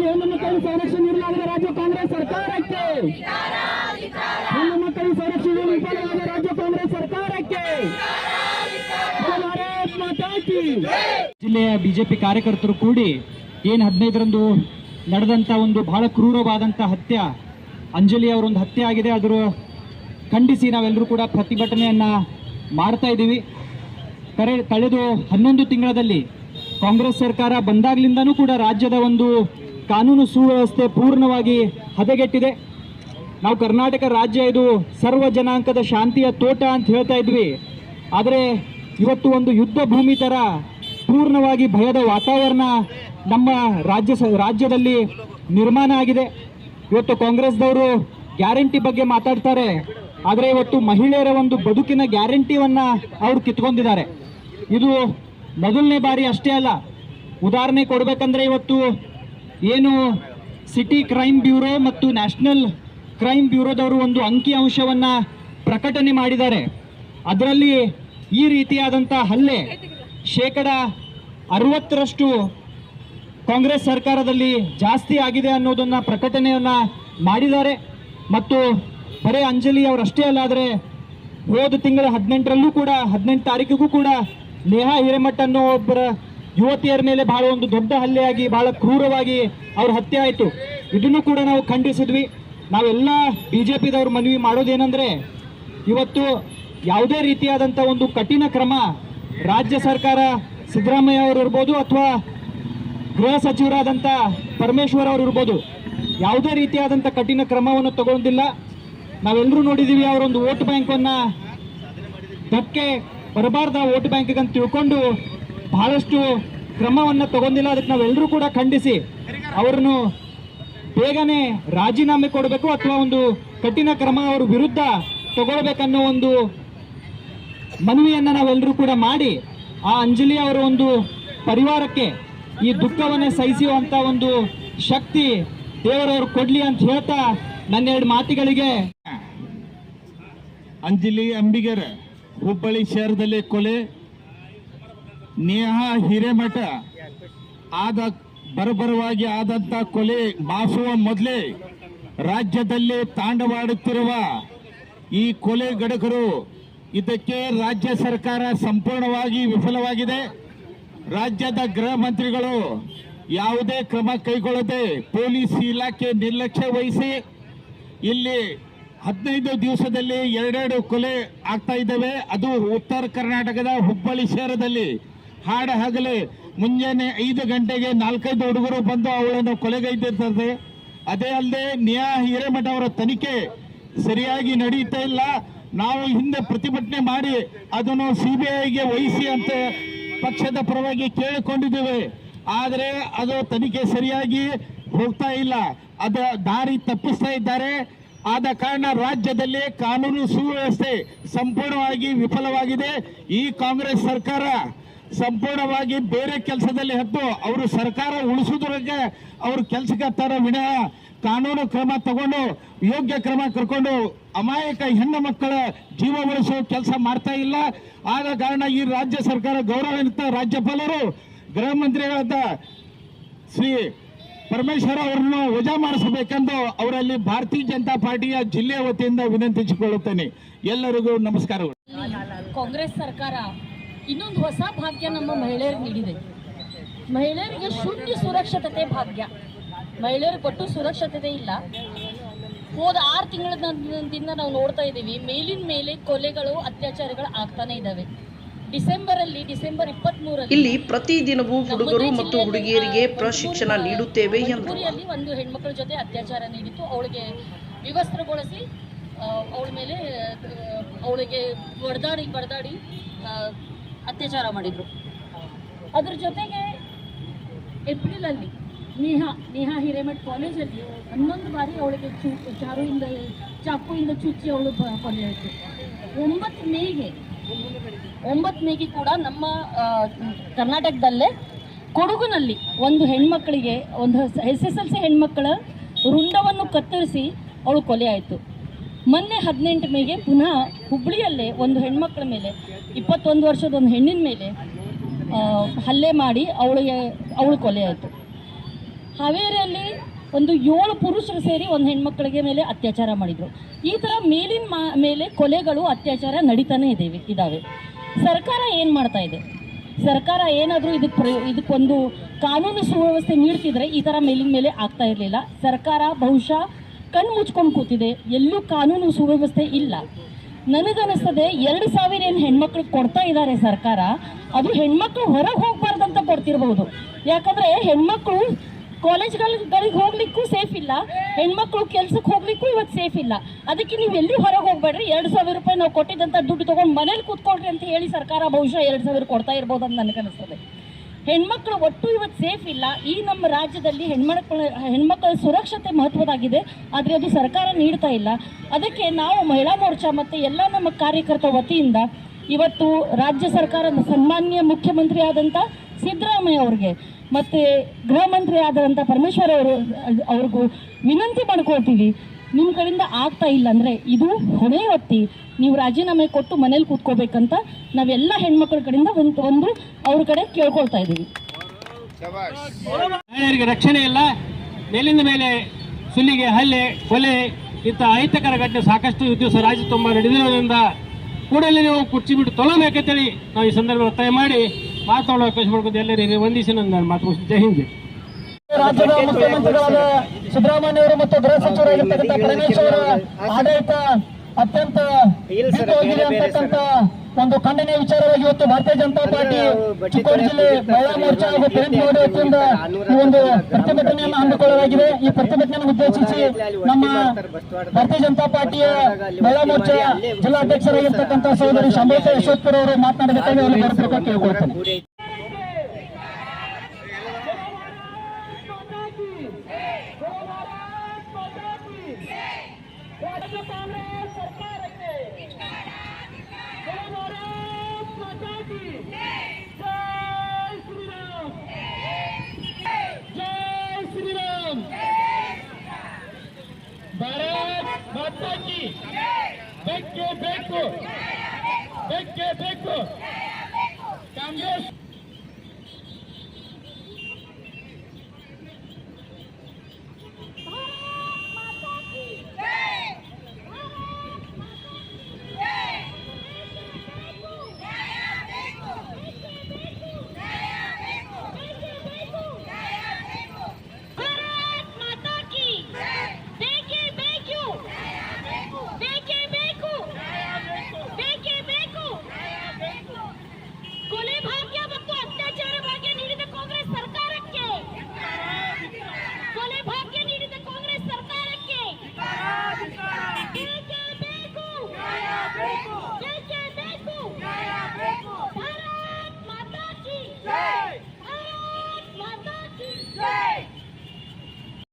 ರಾಜ್ಯದಲ್ಲಿ ಹೆಣ್ಣು ಮಕ್ಕಳಿಗೆ ಸಂರಕ್ಷಣೆ ನೀಡಲಾಗಿದೆ ರಾಜ್ಯ ಕಾಂಗ್ರೆಸ್ ಸರ್ಕಾರಕ್ಕೆ. ಹೆಣ್ಣು ಮಕ್ಕಳಿಗೆ ಸಂರಕ್ಷಣೆ ನೀಡಲಾಗಿದೆ ರಾಜ್ಯ ಕಾಂಗ್ರೆಸ್ ಸರ್ಕಾರಕ್ಕೆ. ಜಿಲ್ಲೆಯ ಬಿಜೆಪಿ ಕಾರ್ಯಕರ್ತರು ಕೂಡಿ ಏನು ಹದಿನೈದರಂದು ನಡೆದಂಥ ಒಂದು ಬಹಳ ಕ್ರೂರವಾದಂಥ ಹತ್ಯೆ. ಅಂಜಲಿ ಅವರೊಂದು ಹತ್ಯೆ ಆಗಿದೆ. ಅದರ ಖಂಡಿಸಿ ನಾವೆಲ್ಲರೂ ಕೂಡ ಪ್ರತಿಭಟನೆಯನ್ನ ಮಾಡ್ತಾ ಇದ್ದೀವಿ. ಕರೆ, ಕಳೆದು ಹನ್ನೊಂದು ತಿಂಗಳಲ್ಲಿ ಕಾಂಗ್ರೆಸ್ ಸರ್ಕಾರ ಬಂದಾಗ್ಲಿಂದನೂ ಕೂಡ ರಾಜ್ಯದ ಒಂದು ಕಾನೂನು ಸುವ್ಯವಸ್ಥೆ ಪೂರ್ಣವಾಗಿ ಹದಗೆಟ್ಟಿದೆ. ನಾವು ಕರ್ನಾಟಕ ರಾಜ್ಯ ಇದು ಸರ್ವ ಜನಾಂಕದ ಶಾಂತಿಯ ತೋಟ ಅಂತ ಹೇಳ್ತಾ ಇದ್ವಿ. ಆದರೆ ಇವತ್ತು ಒಂದು ಯುದ್ಧ ಭೂಮಿ ಥರ ಪೂರ್ಣವಾಗಿ ಭಯದ ವಾತಾವರಣ ನಮ್ಮ ರಾಜ್ಯ ರಾಜ್ಯದಲ್ಲಿ ನಿರ್ಮಾಣ ಆಗಿದೆ. ಇವತ್ತು ಕಾಂಗ್ರೆಸ್ದವರು ಗ್ಯಾರಂಟಿ ಬಗ್ಗೆ ಮಾತಾಡ್ತಾರೆ. ಆದರೆ ಇವತ್ತು ಮಹಿಳೆಯರ ಒಂದು ಬದುಕಿನ ಗ್ಯಾರಂಟಿಯನ್ನ ಅವರು ಕಿತ್ಕೊಂಡಿದ್ದಾರೆ. ಇದು ಮೊದಲನೇ ಬಾರಿ ಅಷ್ಟೇ ಅಲ್ಲ. ಉದಾಹರಣೆ ಕೊಡಬೇಕಂದ್ರೆ ಇವತ್ತು ಏನು ಸಿಟಿ ಕ್ರೈಮ್ ಬ್ಯೂರೋ ಮತ್ತು ನ್ಯಾಷನಲ್ ಕ್ರೈಮ್ ಬ್ಯೂರೋದವರು ಒಂದು ಅಂಕಿ ಅಂಶವನ್ನ ಪ್ರಕಟಣೆ ಮಾಡಿದ್ದಾರೆ. ಅದರಲ್ಲಿ ಈ ರೀತಿಯಾದಂಥ ಹಲ್ಲೆ ಶೇಕಡ ಅರವತ್ತರಷ್ಟು ಕಾಂಗ್ರೆಸ್ ಸರ್ಕಾರದಲ್ಲಿ ಜಾಸ್ತಿ ಆಗಿದೆ ಅನ್ನೋದನ್ನು ಪ್ರಕಟಣೆಯನ್ನು ಮಾಡಿದ್ದಾರೆ. ಮತ್ತು ಬರೇ ಅಂಜಲಿ ಅವರಷ್ಟೇ ಅಲ್ಲಾದರೆ ಹೋದ ತಿಂಗಳ ಹದಿನೆಂಟರಲ್ಲೂ ಕೂಡ, ಹದಿನೆಂಟು ತಾರೀಕಿಗೂ ಕೂಡ ನೇಹಾ ಹಿರೇಮಠ ಅನ್ನೋ ಒಬ್ಬರ ಯುವತಿಯರ ಮೇಲೆ ಬಹಳ ಒಂದು ದೊಡ್ಡ ಹಲ್ಲೆಯಾಗಿ, ಬಹಳ ಕ್ರೂರವಾಗಿ ಅವ್ರ ಹತ್ಯೆ ಆಯಿತು. ಇದನ್ನು ಕೂಡ ನಾವು ಖಂಡಿಸಿದ್ವಿ. ನಾವೆಲ್ಲ ಬಿ ಜೆ ಪಿದವ್ರು ಮನವಿ ಮಾಡೋದೇನೆಂದರೆ, ಇವತ್ತು ಯಾವುದೇ ರೀತಿಯಾದಂಥ ಒಂದು ಕಠಿಣ ಕ್ರಮ ರಾಜ್ಯ ಸರ್ಕಾರ ಸಿದ್ದರಾಮಯ್ಯ ಅವರು ಇರ್ಬೋದು ಅಥವಾ ಗೃಹ ಸಚಿವರಾದಂಥ ಪರಮೇಶ್ವರ್ ಅವರು ಇರ್ಬೋದು, ಯಾವುದೇ ರೀತಿಯಾದಂಥ ಕಠಿಣ ಕ್ರಮವನ್ನು ತಗೊಂಡಿಲ್ಲ. ನಾವೆಲ್ಲರೂ ನೋಡಿದ್ದೀವಿ ಅವರೊಂದು ವೋಟ್ ಬ್ಯಾಂಕನ್ನು, ಧಕ್ಕೆ ಬರಬಾರ್ದ ವೋಟ್ ಬ್ಯಾಂಕ್ಗಂತ ತಿಳ್ಕೊಂಡು ಬಹಳಷ್ಟು ಕ್ರಮವನ್ನು ತಗೊಂಡಿಲ್ಲ. ಅದಕ್ಕೆ ನಾವೆಲ್ಲರೂ ಕೂಡ ಖಂಡಿಸಿ ಅವರನ್ನು ಬೇಗನೆ ರಾಜೀನಾಮೆ ಕೊಡಬೇಕು ಅಥವಾ ಒಂದು ಕಠಿಣ ಕ್ರಮ ಅವರ ವಿರುದ್ಧ ತಗೊಳ್ಬೇಕನ್ನೋ ಒಂದು ಮನವಿಯನ್ನು ನಾವೆಲ್ಲರೂ ಕೂಡ ಮಾಡಿ ಆ ಅಂಜಲಿ ಅವರ ಒಂದು ಪರಿವಾರಕ್ಕೆ ಈ ದುಃಖವನ್ನು ಸಹಿಸುವಂಥ ಒಂದು ಶಕ್ತಿ ದೇವರವರು ಕೊಡಲಿ ಅಂತ ಹೇಳ್ತಾ ನನ್ನ ಎರಡು ಮಾತುಗಳಿಗೆ ಅಂಜಲಿ ಅಂಬಿಗರ ಹುಬ್ಬಳ್ಳಿ ಶಹರದಲ್ಲಿ ಕೊಲೆ ನೇಹಾ ಹಿರೇಮಠ. ಆದ ಬರಬರವಾಗಿ ಆದಂತ ಕೊಲೆ ಮಾಸುವ ಮೊದಲೇ ರಾಜ್ಯದಲ್ಲಿ ತಾಂಡವಾಡುತ್ತಿರುವ ಈ ಕೊಲೆ ಗಡಕರು ಇದಕ್ಕೆ ರಾಜ್ಯ ಸರ್ಕಾರ ಸಂಪೂರ್ಣವಾಗಿ ವಿಫಲವಾಗಿದೆ. ರಾಜ್ಯದ ಗೃಹ ಮಂತ್ರಿಗಳು ಯಾವುದೇ ಕ್ರಮ ಕೈಗೊಳ್ಳದೆ ಪೊಲೀಸ್ ಇಲಾಖೆ ನಿರ್ಲಕ್ಷ್ಯ ವಹಿಸಿ ಇಲ್ಲಿ ಹದಿನೈದು ದಿವಸದಲ್ಲಿ ಎರಡೆರಡು ಕೊಲೆ ಆಗ್ತಾ ಇದ್ದಾವೆ. ಅದು ಉತ್ತರ ಕರ್ನಾಟಕದ ಹುಬ್ಬಳ್ಳಿ ಶಹರದಲ್ಲಿ ಹಾಡ ಹಗಲೇ, ಮುಂಜಾನೆ ಐದು ಗಂಟೆಗೆ ನಾಲ್ಕೈದು ಹುಡುಗರು ಬಂದು ಅವಳನ್ನು ಕೊಲೆಗೈದಿರ್ತದೆ. ಅದೇ ಅಲ್ಲದೆ ನಿಯಾ ಹಿರೇಮಠ ಅವರ ತನಿಖೆ ಸರಿಯಾಗಿ ನಡೀತಾ ಇಲ್ಲ. ನಾವು ಹಿಂದೆ ಪ್ರತಿಭಟನೆ ಮಾಡಿ ಅದನ್ನು ಸಿಬಿಐಗೆ ವಹಿಸಿ ಅಂತ ಪಕ್ಷದ ಪರವಾಗಿ ಕೇಳಿಕೊಂಡಿದ್ದೇವೆ. ಆದರೆ ಅದು ತನಿಖೆ ಸರಿಯಾಗಿ ಹೋಗ್ತಾ ಇಲ್ಲ. ಅದು ದಾರಿ ತಪ್ಪಿಸ್ತಾ ಇದ್ದಾರೆ. ಆದ ಕಾರಣ ರಾಜ್ಯದಲ್ಲಿ ಕಾನೂನು ಸುವ್ಯವಸ್ಥೆ ಸಂಪೂರ್ಣವಾಗಿ ವಿಫಲವಾಗಿದೆ. ಈ ಕಾಂಗ್ರೆಸ್ ಸರ್ಕಾರ ಸಂಪೂರ್ಣವಾಗಿ ಬೇರೆ ಕೆಲಸದಲ್ಲಿ ಹತ್ತು ಅವರು ಸರ್ಕಾರ ಉಳಿಸೋದ್ರಿಗೆ ಅವರು ಕೆಲಸಕ್ಕೆ ಹತ್ತಾರ ವಿನಃ ಕಾನೂನು ಕ್ರಮ ತಗೊಂಡು, ಯೋಗ್ಯ ಕ್ರಮ ಕರ್ಕೊಂಡು ಅಮಾಯಕ ಹೆಣ್ಣು ಮಕ್ಕಳ ಜೀವ ಉಳಿಸೋ ಕೆಲಸ ಮಾಡ್ತಾ ಇಲ್ಲ. ಆದ ಕಾರಣ ಈ ರಾಜ್ಯ ಸರ್ಕಾರ ಗೌರವಾನ್ವಿತ ರಾಜ್ಯಪಾಲರು, ಗೃಹ ಮಂತ್ರಿಗಳಾದ ಶ್ರೀ ಪರಮೇಶ್ವರ ಅವರನ್ನು ವಜಾ ಮಾಡಿಸಬೇಕೆಂದು ಅವರಲ್ಲಿ ಭಾರತೀಯ ಜನತಾ ಪಾರ್ಟಿಯ ಜಿಲ್ಲೆಯ ವತಿಯಿಂದ ವಿನಂತಿಸಿಕೊಳ್ಳುತ್ತೇನೆ. ಎಲ್ಲರಿಗೂ ನಮಸ್ಕಾರಗಳು. ಕಾಂಗ್ರೆಸ್ ಸರ್ಕಾರ ಇನ್ನೊಂದು ಹೊಸ ಭಾಗ್ಯ ನಮ್ಮ ಮಹಿಳೆಯರಿಗೆ ನೀಡಿದೆ. ಮಹಿಳೆಯರಿಗೆ ಶೂನ್ಯ ಸುರಕ್ಷತೆ ಭಾಗ್ಯ. ಮಹಿಳೆಯರಿಗೆ ಕೊಟ್ಟು ಸುರಕ್ಷತೆ ಇಲ್ಲ. ಹೋದ ಆರು ತಿಂಗಳಿಂದ ನಾವು ನೋಡ್ತಾ ಇದ್ದೀವಿ ಮೇಲಿನ ಮೇಲೆ ಕೊಲೆಗಳು ಅತ್ಯಾಚಾರಗಳು ಆಗ್ತಾನೆ ಇದ್ದಾವೆ. ಡಿಸೆಂಬರಲ್ಲಿ ಡಿಸೆಂಬರ್ ಇಪ್ಪತ್ತ್ಮೂರಲ್ಲಿ ಇಲ್ಲಿ ಪ್ರತಿದಿನವೂ ಹುಡುಗರು ಮತ್ತು ಹುಡುಗಿಯರಿಗೆ ಪ್ರಶಿಕ್ಷಣ ನೀಡುತ್ತೇವೆ ಎಂದು ಮದ್ದೂರಿಯಲ್ಲಿ ಒಂದು ಹೆಣ್ಮಕ್ಳ ಜೊತೆ ಅತ್ಯಾಚಾರ ನೀಡಿತ್ತು. ಅವಳಿಗೆ ವಿವಸ್ತ್ರಗೊಳಿಸಿ ಅವಳ ಮೇಲೆ ಅವಳಿಗೆ ಬಡದಾಡಿ ಬಡದಾಡಿ ಅತ್ಯಾಚಾರ ಮಾಡಿದರು. ಅದ್ರ ಜೊತೆಗೆ ಏಪ್ರಿಲಲ್ಲಿ ನೇಹಾ ನೇಹಾ ಹಿರೇಮಠ್ ಕಾಲೇಜಲ್ಲಿ ಹನ್ನೊಂದು ಬಾರಿ ಅವಳಿಗೆ ಚೂ, ಚಾರುವಿಂದ, ಚಾಕುವಿಂದ ಚುಚ್ಚಿ ಅವಳು ಕೊಲೆ ಆಯಿತು. ಒಂಬತ್ತು ಮೇಗೆ ಒಂಬತ್ತು ಮೇಗೆ ಕೂಡ ನಮ್ಮ ಕರ್ನಾಟಕದಲ್ಲೇ ಕೊಡಗುನಲ್ಲಿ ಒಂದು ಹೆಣ್ಮಕ್ಳಿಗೆ, ಒಂದು ಎಸ್ ಎಸ್ ಎಲ್ ಸಿ ಹೆಣ್ಮಕ್ಕಳ ರುಂಡವನ್ನು ಕತ್ತರಿಸಿ ಅವಳು ಕೊಲೆ ಆಯಿತು. ಮೊನ್ನೆ ಹದಿನೆಂಟು ಮೇಗೆ ಪುನಃ ಹುಬ್ಬಳ್ಳಿಯಲ್ಲೇ ಒಂದು ಹೆಣ್ಮಕ್ಳ ಮೇಲೆ, ಇಪ್ಪತ್ತೊಂದು ವರ್ಷದ ಒಂದು ಹೆಣ್ಣಿನ ಮೇಲೆ ಹಲ್ಲೆ ಮಾಡಿ ಅವಳಿಗೆ, ಅವಳು ಕೊಲೆ ಆಯಿತು. ಹಾವೇರಿಯಲ್ಲಿ ಒಂದು ಏಳು ಪುರುಷರು ಸೇರಿ ಒಂದು ಹೆಣ್ಮಕ್ಳಿಗೆ ಮೇಲೆ ಅತ್ಯಾಚಾರ ಮಾಡಿದರು. ಈ ಥರ ಮೇಲಿನ ಮಾ, ಮೇಲೆ ಕೊಲೆಗಳು, ಅತ್ಯಾಚಾರ ನಡೀತಾನೆ ಇದ್ದೇವೆ ಇದ್ದಾವೆ ಸರ್ಕಾರ ಏನು ಮಾಡ್ತಾ ಇದೆ? ಸರ್ಕಾರ ಏನಾದರೂ ಇದಕ್ಕೆ ಪ್ರ ಇದಕ್ಕೊಂದು ಕಾನೂನು ಸುವ್ಯವಸ್ಥೆ ನೀಡ್ತಿದ್ರೆ ಈ ಥರ ಮೇಲಿನ ಮೇಲೆ ಆಗ್ತಾ ಇರಲಿಲ್ಲ. ಸರ್ಕಾರ ಬಹುಶಃ ಕಣ್ಣು ಮುಚ್ಕೊಂಡು ಕೂತಿದೆ. ಎಲ್ಲೂ ಕಾನೂನು ಸುವ್ಯವಸ್ಥೆ ಇಲ್ಲ. ನನಗನ್ನಿಸ್ತದೆ ಎರಡು ಸಾವಿರ ಏನು ಹೆಣ್ಮಕ್ಳು ಕೊಡ್ತಾ ಇದ್ದಾರೆ ಸರ್ಕಾರ, ಅದು ಹೆಣ್ಮಕ್ಳು ಹೊರಗೆ ಹೋಗ್ಬಾರ್ದಂತ ಕೊಡ್ತಿರ್ಬೋದು. ಯಾಕಂದ್ರೆ ಹೆಣ್ಮಕ್ಳು ಕಾಲೇಜ್ಗಳಿಗೆ ಹೋಗ್ಲಿಕ್ಕೂ ಸೇಫ್ ಇಲ್ಲ, ಹೆಣ್ಮಕ್ಳು ಕೆಲ್ಸಕ್ಕೆ ಹೋಗ್ಲಿಕ್ಕೂ ಇವತ್ತು ಸೇಫ್ ಇಲ್ಲ. ಅದಕ್ಕೆ ನೀವು ಎಲ್ಲಿ ಹೊರಗೆ ಹೋಗ್ಬೇಡ್ರಿ? ಎರಡು ಸಾವಿರ ರೂಪಾಯಿ ನಾವು ಕೊಟ್ಟಿದ್ದಂಥ ದುಡ್ಡು ತೊಗೊಂಡು ಮನೇಲಿ ಕೂತ್ಕೊಳ್ರಿ ಅಂತ ಹೇಳಿ ಸರ್ಕಾರ ಬಹುಶಃ ಎರಡು ಸಾವಿರ ಕೊಡ್ತಾ ಇರ್ಬೋದು ಅಂತ ನನಗನ್ನಿಸ್ತದೆ. ಹೆಣ್ಮಕ್ಳು ಒಟ್ಟು ಇವತ್ತು ಸೇಫ್ ಇಲ್ಲ. ಈ ನಮ್ಮ ರಾಜ್ಯದಲ್ಲಿ ಹೆಣ್ಮಕ್ಳ ಹೆಣ್ಮಕ್ಳ ಸುರಕ್ಷತೆ ಮಹತ್ವದಾಗಿದೆ ಆದರೆ ಅದು ಸರ್ಕಾರ ನೀಡ್ತಾ ಇಲ್ಲ. ಅದಕ್ಕೆ ನಾವು ಮಹಿಳಾ ಮೋರ್ಚಾ ಮತ್ತು ಎಲ್ಲ ನಮ್ಮ ಕಾರ್ಯಕರ್ತ ವತಿಯಿಂದ ಇವತ್ತು ರಾಜ್ಯ ಸರ್ಕಾರದ ಸನ್ಮಾನ್ಯ ಮುಖ್ಯಮಂತ್ರಿ ಆದಂಥ ಸಿದ್ದರಾಮಯ್ಯ ಅವ್ರಿಗೆ ಮತ್ತು ಗೃಹ ಮಂತ್ರಿ ಆದಂಥ ಪರಮೇಶ್ವರ್ ಅವರು, ಅವ್ರಿಗೂ ವಿನಂತಿ ಮಾಡ್ಕೊಳ್ತೀವಿ. ನಿಮ್ಮ ಕಡೆಯಿಂದ ಆಗ್ತಾ ಇಲ್ಲ ಅಂದರೆ ಇದು ಹೊಣೆ ಹೊತ್ತಿ. ನೀವು ರಾಜೀನಾಮೆ ಕೊಟ್ಟು ಮನೇಲಿ ಕೂತ್ಕೋಬೇಕಂತ ನಾವೆಲ್ಲ ಹೆಣ್ಮಕ್ಳ ಕಡೆಯಿಂದ ಒಂದು ಒಂದು ಅವ್ರ ಕಡೆ ಕೇಳ್ಕೊಳ್ತಾ ಇದ್ದೀವಿ. ಮಹಿಳೆಯರಿಗೆ ರಕ್ಷಣೆ ಇಲ್ಲ. ಮೇಲಿಂದ ಮೇಲೆ ಸುಲಿಗೆ ಹಲ್ಲೆ ಕೊಲೆ ಇಂಥ ಅಹಿತಕರ ಘಟನೆ ಸಾಕಷ್ಟು ಈ ದಿವಸ ರಾಜ್ಯ ತುಂಬ ನಡೆದಿರೋದ್ರಿಂದ ಕೂಡಲೇ ನೀವು ಕುರ್ಚಿ ಬಿಟ್ಟು ತೊಗೊಬೇಕಂತೇಳಿ ನಾವು ಈ ಸಂದರ್ಭ ಒತ್ತಾಯ ಮಾಡಿ ಮಾತಾಡೋ ಅವಕಾಶ ಮಾಡ್ಕೊಂಡು ಎಲ್ಲರಿಗೆ ವಂದಿಸಿ ನನ್ನ ಮಾತು. ಜೈ ಹಿಂದ್. ಸಿದ್ದರಾಮಯ್ಯ ಅವರು ಮತ್ತು ಗೃಹ ಸಚಿವರಾಗಿರ್ತಕ್ಕಂಥ ಪರಮೇಶ್ವರ್ ಅವರ ಆಡಳಿತ ಅತ್ಯಂತ ಅಂತಕ್ಕಂತ ಅಂತಕ್ಕಂಥ ಒಂದು ಖಂಡನೀಯ ವಿಚಾರವಾಗಿ ಇವತ್ತು ಭಾರತೀಯ ಜನತಾ ಪಾರ್ಟಿ ಚಿಕ್ಕೋಡಿ ಜಿಲ್ಲೆ ಮಹಿಳಾ ಮೋರ್ಚಾ ಹಾಗೂ ಕಿರಣ್ ಮೋಡಿ ವತಿಯಿಂದ ಈ ಒಂದು ಪ್ರತಿಭಟನೆಯನ್ನು ಹಮ್ಮಿಕೊಳ್ಳಲಾಗಿದೆ ಈ ಪ್ರತಿಭಟನೆಯನ್ನು ಉದ್ದೇಶಿಸಿ ನಮ್ಮ ಭಾರತೀಯ ಜನತಾ ಪಾರ್ಟಿಯ ಮಹಿಳಾ ಮೋರ್ಚಾ ಜಿಲ್ಲಾಧ್ಯಕ್ಷರಾಗಿರ್ತಕ್ಕಂಥ ಸಹೋದರಿ ಶಂಭೋತ ಯಶೋತ್ಪುರ ಅವರು ಮಾತನಾಡಬೇಕಾಗಿ ಅವರು ಬರಬೇಕು ಕೇಳ್ಕೊಳ್ತೇನೆ